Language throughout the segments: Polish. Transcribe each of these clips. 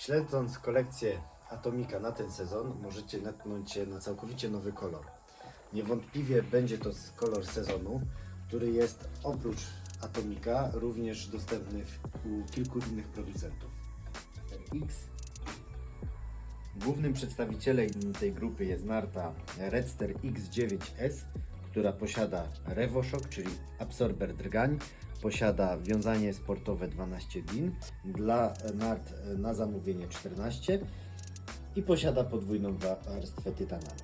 Śledząc kolekcję Atomika na ten sezon, możecie natknąć się na całkowicie nowy kolor. Niewątpliwie będzie to kolor sezonu, który jest oprócz Atomika również dostępny u kilku innych producentów. X. Głównym przedstawicielem tej grupy jest narta Redster X9S, która posiada RevoShock, czyli absorber drgań, posiada wiązanie sportowe 12 DIN, dla nart na zamówienie 14 i posiada podwójną wa- warstwę tytananu.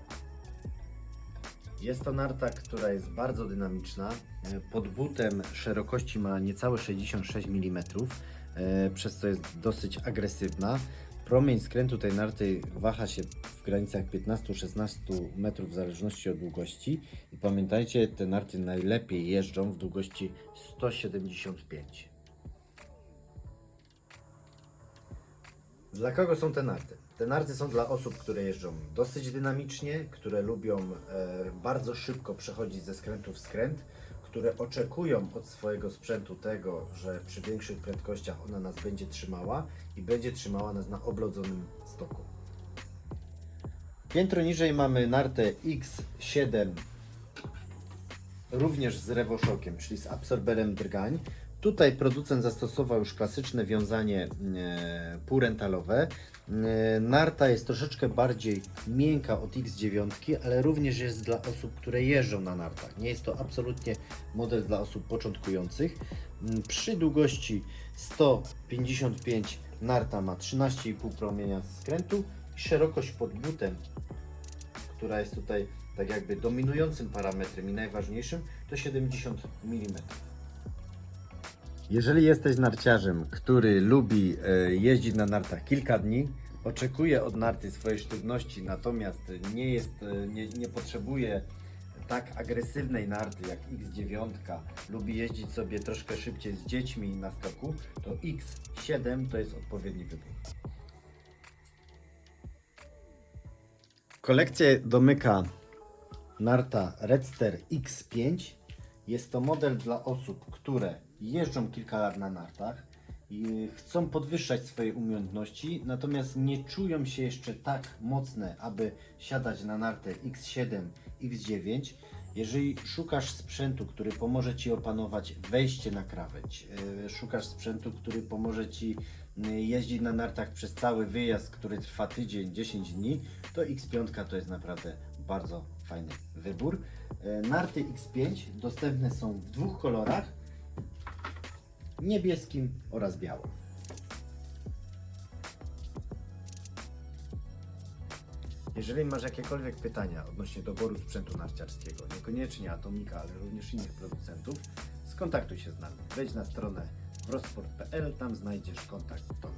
Jest to narta, która jest bardzo dynamiczna. Pod butem szerokości ma niecałe 66 mm, e, przez co jest dosyć agresywna. Promień skrętu tej narty waha się w granicach 15-16 metrów w zależności od długości. I pamiętajcie, te narty najlepiej jeżdżą w długości 175. Dla kogo są te narty? Te narty są dla osób, które jeżdżą dosyć dynamicznie, które lubią e, bardzo szybko przechodzić ze skrętu w skręt, które oczekują od swojego sprzętu tego, że przy większych prędkościach ona nas będzie trzymała i będzie trzymała nas na oblodzonym stoku. Piętro niżej mamy nartę X7 również z rewoszokiem, czyli z absorberem drgań. Tutaj producent zastosował już klasyczne wiązanie e, półrentalowe. E, narta jest troszeczkę bardziej miękka od X9, ale również jest dla osób, które jeżdżą na nartach. Nie jest to absolutnie model dla osób początkujących. Mm, Przy długości 155 narta ma 13,5 promienia skrętu szerokość pod butem, która jest tutaj tak jakby dominującym parametrem i najważniejszym, to 70 mm. Jeżeli jesteś narciarzem, który lubi e, jeździć na nartach kilka dni, oczekuje od narty swojej sztywności, natomiast nie, jest, e, nie, nie potrzebuje tak agresywnej narty jak X9, lubi jeździć sobie troszkę szybciej z dziećmi na stoku, to X7 to jest odpowiedni wybór. Kolekcję domyka narta Redster X5. Jest to model dla osób, które jeżdżą kilka lat na nartach i chcą podwyższać swoje umiejętności, natomiast nie czują się jeszcze tak mocne, aby siadać na nartę X7, X9. Jeżeli szukasz sprzętu, który pomoże Ci opanować wejście na krawędź, yy, szukasz sprzętu, który pomoże Ci yy, jeździć na nartach przez cały wyjazd, który trwa tydzień, 10 dni, to X5 to jest naprawdę bardzo fajny wybór. Yy, Narty X5 dostępne są w dwóch kolorach, niebieskim oraz białym. Jeżeli masz jakiekolwiek pytania odnośnie doboru sprzętu narciarskiego, niekoniecznie Atomika, ale również innych producentów, skontaktuj się z nami. Wejdź na stronę wrosport.pl, tam znajdziesz kontakt do.